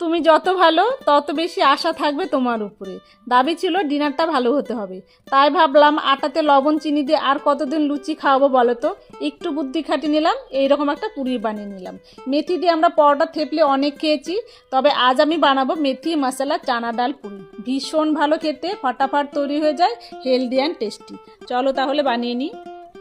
তুমি যত ভালো, তত বেশি আশা থাকবে তোমার উপরে। দাবি ছিল ডিনারটা ভালো হতে হবে। তাই ভাবলাম আটাতে লবণ, চিনি দিয়ে আর কতদিন লুচি খাওয়াবো বলো তো? একটু বুদ্ধি খাটি নিলাম, এইরকম একটা পুরি বানিয়ে নিলাম। মেথি দিয়ে আমরা পরোটা থেপলে অনেক খেয়েছি, তবে আজ আমি বানাবো মেথি মশলা চানা ডাল পুরি। ভীষণ ভালো খেতে, ফটাফট তৈরি হয়ে যায়, হেলদি অ্যান্ড টেস্টি। চলো তাহলে বানিয়ে নিই।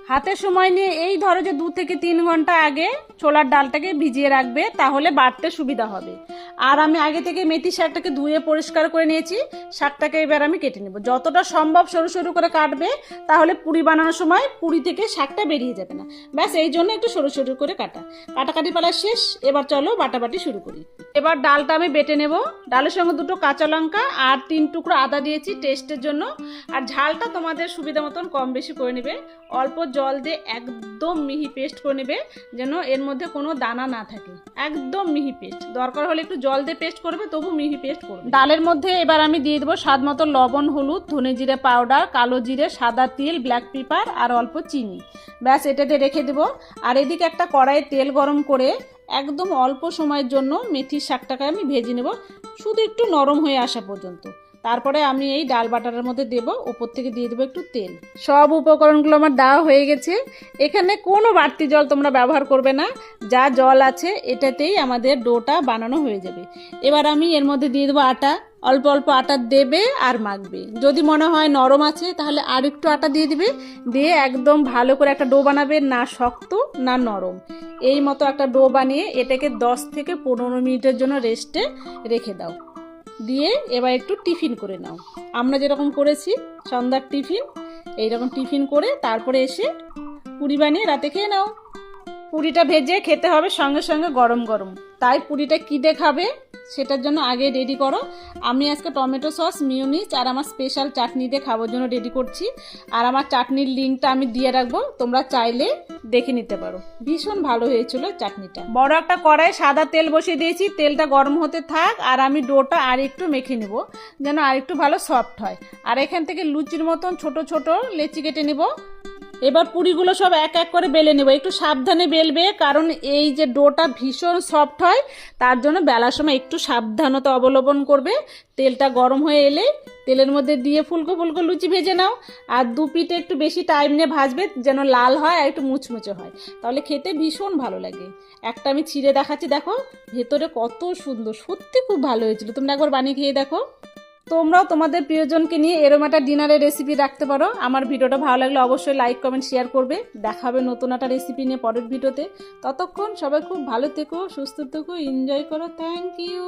হাতে সময় নিয়ে এই ধরো যে দু থেকে তিন ঘণ্টা আগে ছোলার ডালটাকে ভিজিয়ে রাখবে, তাহলে বাড়তে সুবিধা হবে। আর আমি আগে থেকে মেথি শাকটাকে ধুয়ে পরিষ্কার করে নিয়েছি। শাকটাকে এবার আমি কেটে নেব। যতটা সম্ভব সরু সরু করে কাটবে, তাহলে পুরি বানানোর সময় পুরি থেকে শাকটা বেরিয়ে যাবে না। ব্যাস, এই জন্য একটু সরু সরু করে কাটা। কাটাকাটি পালা শেষ, এবার চলো বাটাবাটি শুরু করি। এবার ডালটা আমি বেটে নেব। ডালের সঙ্গে দুটো কাঁচা লঙ্কা আর তিন টুকরো আদা দিয়েছি টেস্টের জন্য। আর ঝালটা তোমাদের সুবিধা মতন কম বেশি করে নেবে। অল্প জল দিয়ে একদম মিহি পেস্ট করে নেবে, যেন এর মধ্যে কোনো দানা না থাকে। একদম মিহি পেস্ট। দরকার হলে একটু জল দিয়ে পেস্ট করবে, তবু মিহি পেস্ট করবে। ডালের মধ্যে এবার আমি দিয়ে দেবো স্বাদ মতো লবণ, হলুদ, ধনে জিরে পাউডার কালো জিরে, সাদা তিল ব্ল্যাক পেপার আর অল্প চিনি। ব্যাস, এটাতে রেখে দেবো। আর এদিকে একটা কড়াইয়ে তেল গরম করে একদম অল্প সময়ের জন্য মেথির শাকটাকে আমি ভেজে নেব। শুধু একটু নরম হয়ে আসা পর্যন্ত। তারপরে আমি এই ডাল বাটারের মধ্যে দেবো, উপর থেকে দিয়ে দেবো একটু তেল। সব উপকরণগুলো আমার দেওয়া হয়ে গেছে। এখানে কোনো বাড়তি জল তোমরা ব্যবহার করবে না, যা জল আছে এটাতেই আমাদের ডোটা বানানো হয়ে যাবে। এবার আমি এর মধ্যে দিয়ে দেবো আটা। অল্প অল্প আটা দেবে আর মাখবে। যদি মনে হয় নরম আছে, তাহলে আর একটু আটা দিয়ে দিবে। দিয়ে একদম ভালো করে একটা ডো বানাবে, না শক্ত, না নরম। এই মতো একটা ডো বানিয়ে এটাকে দশ থেকে পনেরো মিনিটের জন্য রেস্টে রেখে দাও। দিয়ে এবার একটু টিফিন করে নাও। আমরা যেরকম করেছি, সন্ধ্যার টিফিন, এইরকম টিফিন করে তারপরে এসে পুরি বানিয়ে রাতে খেয়ে নাও। পুরিটা ভেজে খেতে হবে সঙ্গে সঙ্গে গরম গরম। তাই পুরিটা কী দেখাবে? খাবে সেটার জন্য আগে রেডি করো। আমি আজকে টমেটো সস মিউনিস আর আমার স্পেশাল চাটনি দিয়ে খাবার জন্য রেডি করছি। আর আমার চাটনির লিঙ্কটা আমি দিয়ে রাখব, তোমরা চাইলে দেখে নিতে পারো। ভীষণ ভালো হয়েছিল চাটনিটা। বড় একটা কড়াই সাদা তেল বসিয়ে দিয়েছি, তেলটা গরম হতে থাক আর আমি ডোটা আর একটু মেখে নেব, যেন আর একটু ভালো সফট হয়। আর এখান থেকে লুচির মতন ছোট ছোট লেচি কেটে নেব। এবার পুরিগুলো সব এক এক করে বেলে নেব। একটু সাবধানে বেলবে, কারণ এই যে ডোটা ভীষণ সফট হয়, তার জন্য বেলার সময় একটু সাবধানতা অবলম্বন করবে। তেলটা গরম হয়ে এলে তেলের মধ্যে দিয়ে ফুলকো ফুলকো লুচি ভেজে নাও। আর দু পিঠে একটু বেশি টাইম নিয়ে ভাজবে, যেন লাল হয় আর একটু মুচমুচে হয়। তাহলে খেতে ভীষণ ভালো লাগে। একটা আমি ছিঁড়ে দেখাচ্ছি, দেখো, ভেতরে কত সুন্দর। সত্যি খুব ভালো হয়েছিল। তোমরা একবার বানিয়ে খেয়ে দেখো। তোমরাও তোমাদের প্রিয়জনকে নিয়ে এরম একটা ডিনারের রেসিপি রাখতে পারো। আমার ভিডিওটা ভালো লাগলে অবশ্যই লাইক কমেন্ট শেয়ার করবে। দেখা হবে নতুন একটা রেসিপি নিয়ে পরের ভিডিওতে। ততক্ষণ সবাই খুব ভালো থেকো, সুস্থ থেকো এনজয় করো। Thank you